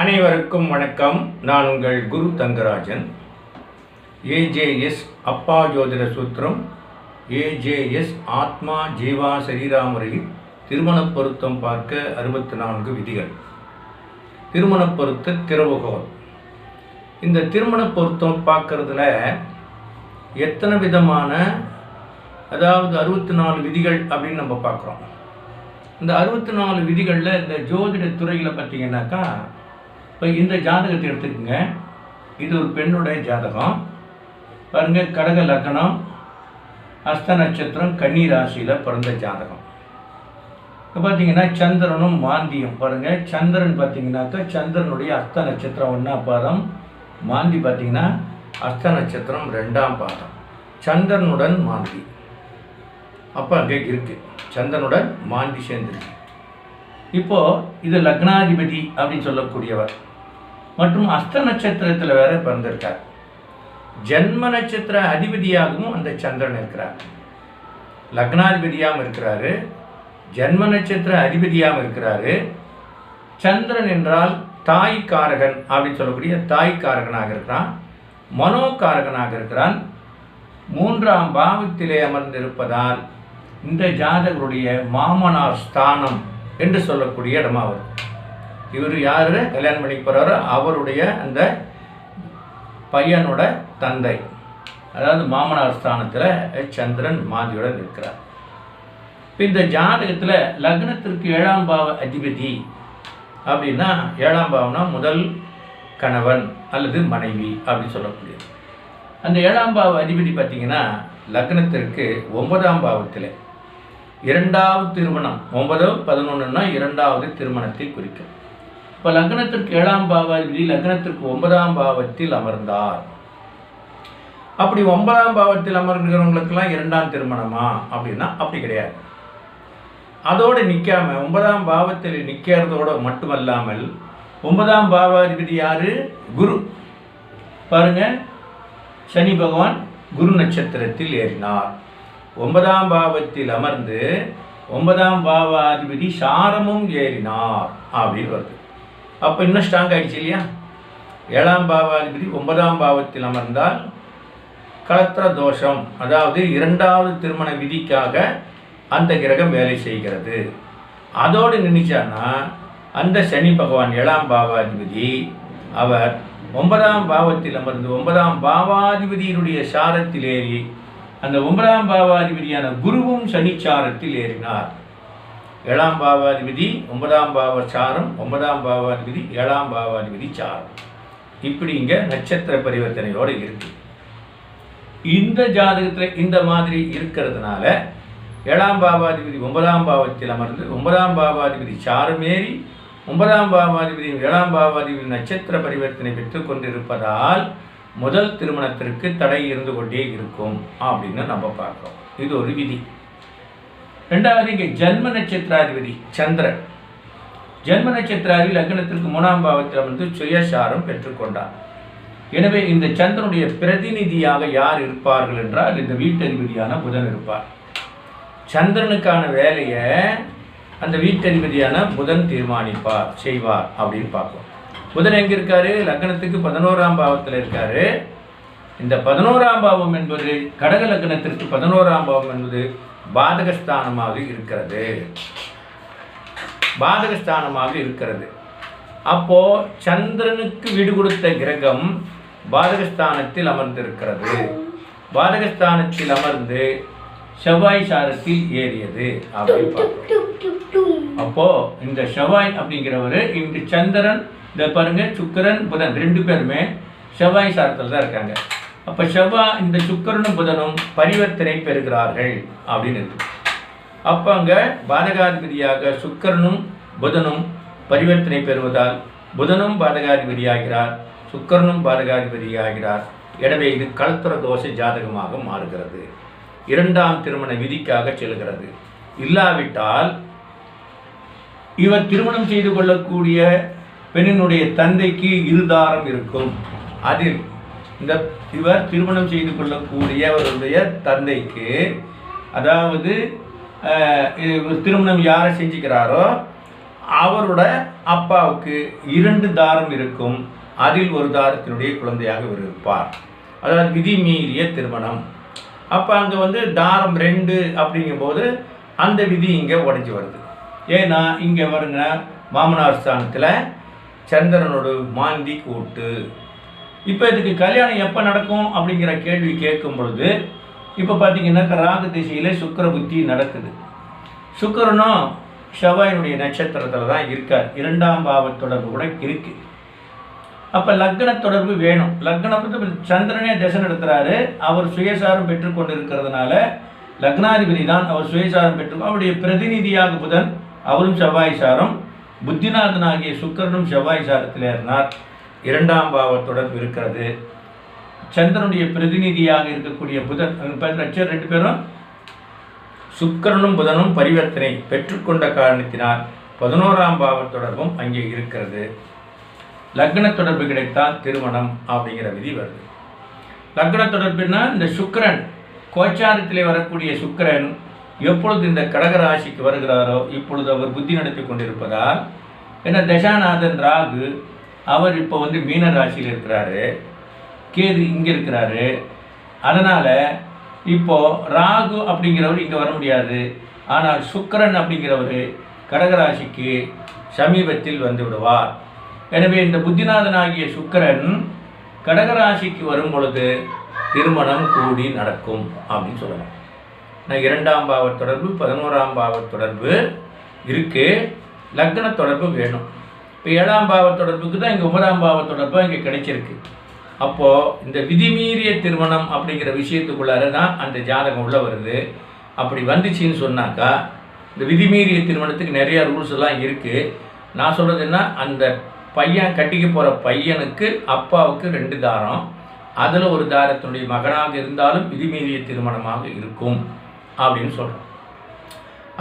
அனைவருக்கும் வணக்கம். நான் உங்கள் குரு தங்கராஜன். ஏஜேஎஸ் அப்பா ஜோதிட சூத்திரம். ஏஜேஎஸ் ஆத்மா ஜீவா சரீராமுறையில் திருமண பொருத்தம் பார்க்க அறுபத்தி நான்கு விதிகள். திருமண பொருத்த திறவுகோல் இந்த திருமண பொருத்தம் பார்க்கறதுல எத்தனை விதமான அதாவது அறுபத்தி நாலு விதிகள் அப்படின்னு நம்ம பார்க்குறோம். இந்த அறுபத்தி நாலு விதிகளில் இந்த ஜோதிட துறையில் பார்த்தீங்கன்னாக்கா இப்போ இந்த ஜாதகத்தை எடுத்துக்கோங்க. இது ஒரு பெண்ணுடைய ஜாதகம். பாருங்க கடக லக்னம் அஸ்த நட்சத்திரம் கன்னி ராசியில் பிறந்த ஜாதகம். இப்போ பார்த்தீங்கன்னா சந்திரனும் மாந்தியும். பாருங்கள் சந்திரன் பார்த்தீங்கன்னாக்கா சந்திரனுடைய அஸ்த நட்சத்திரம் ஒன்றாம் பாதம். மாந்தி பார்த்தீங்கன்னா அஸ்த நட்சத்திரம் ரெண்டாம் பாதம். சந்திரனுடன் மாந்தி. அப்போ அங்கே இருக்கு. சந்திரனுடன் மாந்தி சேர்ந்துருக்கு. இப்போ இது லக்னாதிபதி அப்படின்னு சொல்லக்கூடியவர். மற்றும் அஸ்த நட்சத்திரத்தில் வேற பிறந்திருக்கார். ஜென்ம நட்சத்திர அதிபதியாகவும் அந்த சந்திரன் இருக்கிறார். லக்னாதிபதியாகவும் இருக்கிறாரு. ஜென்ம நட்சத்திர அதிபதியாகவும் இருக்கிறாரு. சந்திரன் என்றால் தாய் காரகன் அப்படின்னு சொல்லக்கூடிய தாய் காரகனாக இருக்கிறான். மனோகாரகனாக இருக்கிறான். மூன்றாம் பாவத்திலே அமர்ந்திருப்பதால் இந்த ஜாதகருடைய மாமனார் ஸ்தானம் என்று சொல்லக்கூடிய இடமா வரும் இவர் யார்? கல்யாணம் பண்ணி போகிறாரோ அவருடைய அந்த பையனோட தந்தை. அதாவது மாமனார் ஸ்தானத்தில் சந்திரன் மாதியுடன் இருக்கிறார் இப்போ இந்த ஜாதகத்தில் லக்னத்திற்கு ஏழாம் பாவ அதிபதி அப்படின்னா ஏழாம் பாவம்னா முதல் கணவன் அல்லது மனைவி அப்படின்னு சொல்லக்கூடியது. அந்த ஏழாம் பாவ அதிபதி பார்த்தீங்கன்னா லக்னத்திற்கு ஒன்பதாம் பாவத்தில். இரண்டாவது திருமணம் ஒன்பது பதினொன்றுனா இரண்டாவது திருமணத்தை குறிக்கும். இப்போ லக்னத்திற்கு ஏழாம் பாவாதிபதி லக்னத்திற்கு ஒன்பதாம் பாவத்தில் அமர்ந்தார். அப்படி ஒன்பதாம் பாவத்தில் அமர்ந்துகிறவங்களுக்கெல்லாம் இரண்டாம் திருமணமா? அப்படின்னா அப்படி கிடையாது. அதோடு நிற்காம ஒன்பதாம் பாவத்தில் நிற்கிறதோட மட்டுமல்லாமல் ஒன்பதாம் பாவாதிபதி யாரு? குரு. பாருங்க சனி பகவான் குரு நட்சத்திரத்தில் ஏறினார். ஒன்பதாம் பாவத்தில் அமர்ந்து ஒன்பதாம் பாவாதிபதி சாரமும் ஏறினார் அப்படின்னு வருது. அப்போ இன்னும் ஸ்ட்ராங் ஆகிடுச்சு இல்லையா? ஏழாம் பாவாதிபதி ஒன்பதாம் பாவத்தில் அமர்ந்தால் கலத்திர தோஷம் அதாவது இரண்டாவது திருமண விதிக்காக அந்த கிரகம் வேலை செய்கிறது. அதோடு நினைச்சான்னா அந்த சனி பகவான் ஏழாம் பாவாதிபதி அவர் ஒன்பதாம் பாவத்தில் அமர்ந்து ஒன்பதாம் பாவாதிபதியினுடைய சாரத்தில் ஏறி அந்த ஒன்பதாம் பாவாதிபதியான குருவும் சனிச்சாரத்தில் ஏறினார். ஏழாம் பாவாதிபதி ஒன்பதாம் பாவ சாரம் ஒன்பதாம் பாவாதிபதி ஏழாம் பாவாதிபதி சாரம். இப்படி இங்கே நட்சத்திர பரிவர்த்தனையோடு இருக்கு. இந்த ஜாதகத்தில் இந்த மாதிரி இருக்கிறதுனால ஏழாம் பாவாதிபதி ஒன்பதாம் பாவத்தில் அமர்ந்து ஒன்பதாம் பாவாதிபதி சாரமேறி ஏறி ஒன்பதாம் பாவாதிபதி ஏழாம் பாவாதிபதி நட்சத்திர பரிவர்த்தனை பெற்றுக் கொண்டிருப்பதால் முதல் திருமணத்திற்கு தடை இருந்து கொண்டே இருக்கும் அப்படின்னு நம்ம பார்க்குறோம். இது ஒரு விதி. ரெண்டாவது இங்கே ஜன்ம நட்சத்திராதிபதி சந்திரன். ஜென்ம நட்சத்திராதி லக்னத்திற்கு மூணாம் பாவத்தில் வந்து சுயசாரம் பெற்றுக்கொண்டார் எனவே இந்த சந்திரனுடைய பிரதிநிதியாக யார் இருப்பார்கள் என்றால் இந்த வீட்டதிபதியான புதன் இருப்பார். சந்திரனுக்கான வேலையை அந்த வீட்டதிபதியான புதன் தீர்மானிப்பார் செய்வார் அப்படின்னு பார்ப்போம். புதன் எங்கே இருக்காரு? லக்னத்துக்கு பதினோராம் பாவத்தில் இருக்காரு. இந்த பதினோராம் பாவம் என்பது கடக லக்னத்திற்கு பதினோராம் பாவம் என்பது பாதகஸ்தானமாக இருக்கிறது. பாதகஸ்தானமாக இருக்கிறது. அப்போ சந்திரனுக்கு வீடு கொடுத்த கிரகம் பாதகஸ்தானத்தில் அமர்ந்திருக்கிறது. பாதகஸ்தானத்தில் அமர்ந்து செவ்வாய் சாரத்தில் ஏறியது அப்படின்னு பார்க்கிறோம் அப்போ இந்த செவ்வாய் அப்படிங்கிறவர் இந்த சந்திரன் இந்த பாருங்க சுக்கிரன் புதன் ரெண்டு பேருமே செவ்வாய் சாரத்தில் தான் இருக்காங்க. அப்போ செவ்வா இந்த சுக்கரனும் புதனும் பரிவர்த்தனை பெறுகிறார்கள் அப்படின்னு இருக்கு. அப்போ அங்கே பாதகாதிபதியாக சுக்கரனும் புதனும் பரிவர்த்தனை பெறுவதால் புதனும் பாதகாதிபதியாகிறார் சுக்கரனும் பாதகாதிபதியாகிறார். எனவே இது கலத்திர தோஷ ஜாதகமாக மாறுகிறது. இரண்டாம் திருமண விதிக்காக செல்கிறது. இல்லாவிட்டால் இவர் திருமணம் செய்து கொள்ளக்கூடிய பெண்ணினுடைய தந்தைக்கு இருதாரம் இருக்கும். அதில் இந்த இவர் திருமணம் செய்து கொள்ளக்கூடிய அவருடைய தந்தைக்கு அதாவது திருமணம் யாரை செஞ்சுக்கிறாரோ அவரோட அப்பாவுக்கு இரண்டு தாரம் இருக்கும். அதில் ஒரு தாரத்தினுடைய குழந்தையாக இவர் இருப்பார். அதாவது விதி மீறிய திருமணம். அப்போ அங்கே வந்து தாரம் ரெண்டு அப்படிங்கும்போது அந்த விதி இங்கே உடஞ்சி வருது. ஏன்னா இங்கே வருங்க மாமனார் ஸ்தானத்தில் சந்திரனோட மாந்தி கூட்டு. இப்போ இதுக்கு கல்யாணம் எப்போ நடக்கும் அப்படிங்கிற கேள்வி கேட்கும் பொழுது இப்போ பார்த்தீங்கன்னாக்கா ராகு திசையில் சுக்கிர புத்தி நடக்குது. சுக்கிரனும் செவ்வாயினுடைய நட்சத்திரத்தில் தான் இருக்கார். இரண்டாம் பாவ தொடர்பு கூட இருக்கு. அப்போ லக்ன தொடர்பு வேணும். லக்னம் சந்திரனே தசை நடத்துகிறாரு அவர் சுயசாரம் பெற்றுக்கொண்டு இருக்கிறதுனால லக்னாதிபதி தான் அவர் சுயசாரம் பெற்று அவருடைய பிரதிநிதியாக புதன் அவரும் செவ்வாய் சாரம் புத்திநாதன் ஆகிய சுக்கிரனும் செவ்வாய் சாரத்தில் இருந்தார். இரண்டாம் பாவ தொடர்பு இருக்கிறது. சந்திரனுடைய பிரதிநிதியாக இருக்கக்கூடிய புதன் நட்சத்திரம் ரெண்டு பேரும் சுக்கிரனும் புதனும் பரிவர்த்தனை பெற்றுக்கொண்ட காரணத்தினால் பதினோராம் பாவ தொடர்பும் அங்கே இருக்கிறது. லக்ன தொடர்பு கிடைத்தால் திருமணம் அப்படிங்கிற விதி வருது. லக்ன தொடர்புனா இந்த சுக்கரன் கோச்சாரத்திலே வரக்கூடிய சுக்கிரன் எப்பொழுது இந்த கடக ராசிக்கு வருகிறாரோ இப்பொழுது அவர் புத்தி நடத்தி கொண்டிருப்பதால் ஏன்னா தசாநாதன் ராகு அவர் இப்போ வந்து மீன ராசியில் இருக்கிறாரு. கேது இங்கே இருக்கிறாரு. அதனால் இப்போது ராகு அப்படிங்கிறவர் இங்கே வர முடியாது. ஆனால் சுக்கரன் அப்படிங்கிறவர் கடகராசிக்கு சமீபத்தில் வந்து விடுவார். எனவே இந்த புத்திநாதனாகிய சுக்கரன் கடகராசிக்கு வரும் பொழுது திருமணம் கூடி நடக்கும் அப்படின்னு சொல்லலாம். நான் இரண்டாம் பாவ தொடர்பு பதினோராம் பாவ தொடர்பு இருக்குது லக்ன தொடர்பு வேணும். இப்போ ஏழாம் பாவ தொடர்புக்கு தான் இங்கே ஒன்பதாம் பாவ தொடர்பாக இங்கே கிடைச்சிருக்கு. அப்போது இந்த விதிமீறிய திருமணம் அப்படிங்கிற விஷயத்துக்குள்ளார தான் அந்த ஜாதகம் உள்ளே வருது. அப்படி வந்துச்சுன்னு சொன்னாக்கா இந்த விதிமீறிய திருமணத்துக்கு நிறையா ரூல்ஸ் எல்லாம் இருக்குது நான் சொல்கிறது என்ன? அந்த பையன் கட்டிக்க போகிற பையனுக்கு அப்பாவுக்கு ரெண்டு தாரம். அதில் ஒரு தாரத்தினுடைய மகனாக இருந்தாலும் விதிமீறிய திருமணமாக இருக்கும். அப்படின்னு சொல்கிறோம்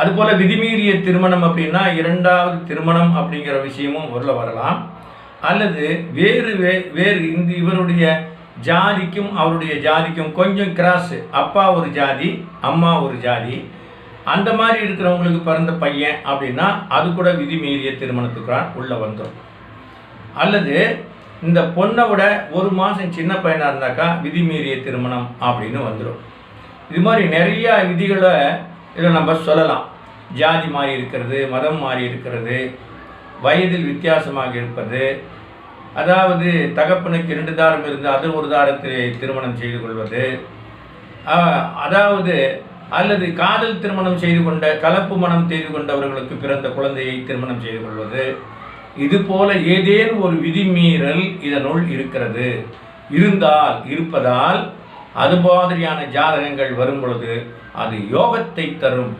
அதுபோல் விதிமீறிய திருமணம் அப்படின்னா இரண்டாவது திருமணம் அப்படிங்கிற விஷயமும் உள்ள வரலாம். அல்லது வேறு வே வேறு இந்த இவருடைய ஜாதிக்கும் அவருடைய ஜாதிக்கும் கொஞ்சம் கிராஸு அப்பா ஒரு ஜாதி அம்மா ஒரு ஜாதி. அந்த மாதிரி இருக்கிறவங்களுக்கு பிறந்த பையன் அப்படின்னா அது கூட விதிமீறிய திருமணத்துக்குறான் உள்ளே வந்துடும் அல்லது இந்த பொண்ணை விட ஒரு மாதம் சின்ன பையனாக இருந்தாக்கா விதிமீறிய திருமணம் அப்படின்னு வந்துடும் இது மாதிரி நிறையா விதிகளை இதில் நம்ம சொல்லலாம். ஜாதி மாறி இருக்கிறது மதம் மாறி இருக்கிறது வயதில் வித்தியாசமாக இருப்பது. அதாவது தகப்பனுக்கு இரண்டு தாரம் இருந்து அது ஒரு தாரத்தை திருமணம் செய்து கொள்வது. அதாவது அல்லது காதல் திருமணம் செய்து கொண்ட கலப்பு மனம் செய்து கொண்டவர்களுக்கு பிறந்த குழந்தையை திருமணம் செய்து கொள்வது. இது போல ஏதேனும் ஒரு விதிமீறல் இதனுள் இருக்கிறது. இருந்தால் இருப்பதால் அது மாதிரியான ஜாதகங்கள் வரும் பொழுது அது யோகத்தை தரும்.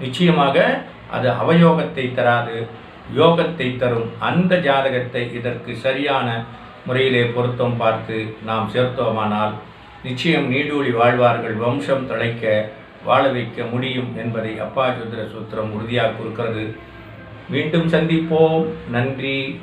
நிச்சயமாக அது அவயோகத்தை தராது. யோகத்தை தரும் அந்த ஜாதகத்தை இதற்கு சரியான முறையிலே பொருத்தம் பார்த்து நாம் சேர்த்தோமானால் நிச்சயம் நீடூழி வாழ்வார்கள் வம்சம் தழைக்க வாழ வைக்க முடியும் என்பதை அப்பா ஜோதிட சூத்திரம் உறுதியாக கொடுக்கிறது மீண்டும் சந்திப்போம். நன்றி.